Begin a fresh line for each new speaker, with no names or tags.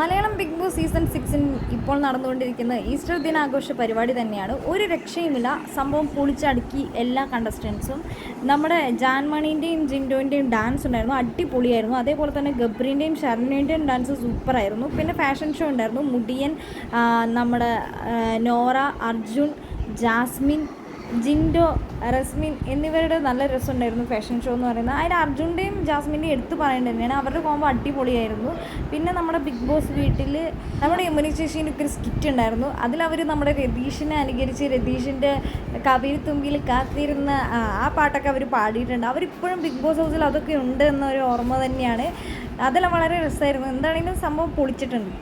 Malayalam big boss season സിക്സിൻ ഇപ്പോൾ നടന്നുകൊണ്ടിരിക്കുന്ന ഈസ്റ്റർ ദിനാഘോഷ പരിപാടി തന്നെയാണ്. ഒരു രക്ഷയുമില്ല. സംഭവം പൊളിച്ചടുക്കി എല്ലാ കണ്ടസ്റ്റൻസും നമ്മുടെ ജാൻമണീന്റെയും ജിൻഡോന്റെയും ഡാൻസ് ഉണ്ടായിരുന്നു. അടിപൊളിയായിരുന്നു. അതേപോലെ തന്നെ ഗബ്രീന്റെയും ശരണിന്റെയും ഡാൻസ് സൂപ്പറായിരുന്നു. പിന്നെ ഫാഷൻ ഷോ ഉണ്ടായിരുന്നു. മുടിയൻ നമ്മുടെ നോറ അർജുൻ ജാസ്മിൻ ജിൻഡോ റസ്മിൻ എന്നിവരുടെ നല്ല രസമുണ്ടായിരുന്നു ഫാഷൻ ഷോ എന്ന് പറയുന്നത്. അതിൽ അർജുന്റെയും ജാസ്മിന്റെയും എടുത്തു പറയേണ്ടത് തന്നെയാണ് അവരുടെ കോമ്പോ അടിപൊളിയായിരുന്നു. പിന്നെ നമ്മുടെ ബിഗ് ബോസ് വീട്ടിൽ നമ്മുടെ യമുന ചേച്ചീന്റെ ഒക്കെ ഒരു സ്കിറ്റ് ഉണ്ടായിരുന്നു. അതിലവർ നമ്മുടെ രതീഷിനെ അനുകരിച്ച് രതീഷിന്റെ കവിയിൽ തുമ്പിൽ കാത്തിരുന്ന ആ പാട്ടൊക്കെ അവർ പാടിയിട്ടുണ്ട്. അവരിപ്പോഴും ബിഗ് ബോസ് ഹൗസിൽ അതൊക്കെ ഉണ്ട് എന്നൊരു ഓർമ്മ തന്നെയാണ്. അതെല്ലാം വളരെ രസമായിരുന്നു. എന്താണെങ്കിലും സംഭവം പൊളിച്ചിട്ടുണ്ട്.